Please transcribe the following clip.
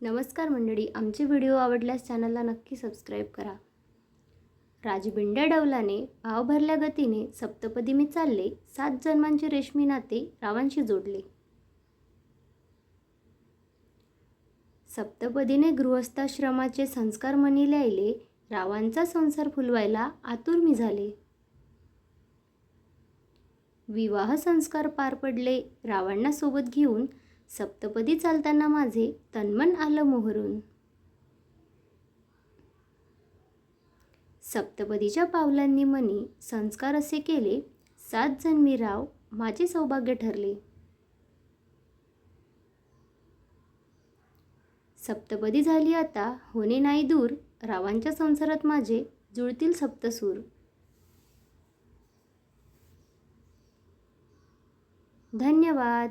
नमस्कार मंडळी आमचे व्हिडिओ आवडल्यास चॅनलला नक्की सबस्क्राईब करा. राजबिंड्या डवलाने भाव भरल्या गतीने सप्तपदी मी चालले सात जन्मांचे रेशमी नाते रावांशी जोडले. सप्तपदीने गृहस्थाश्रमाचे संस्कार मनी लिहिले रावांचा संसार फुलवायला आतुर मी झाले विवाह संस्कार पार पडले रावांना सोबत घेऊन सप्तपदी चालताना माझे तन्मन आलं मोहरून. सप्तपदीच्या पावलांनी मनी संस्कार असे केले सात जन्मी राव माझे सौभाग्य ठरले. सप्तपदी झाली आता होणे नाही दूर रावांच्या संसारात माझे जुळतील सप्तसूर. धन्यवाद.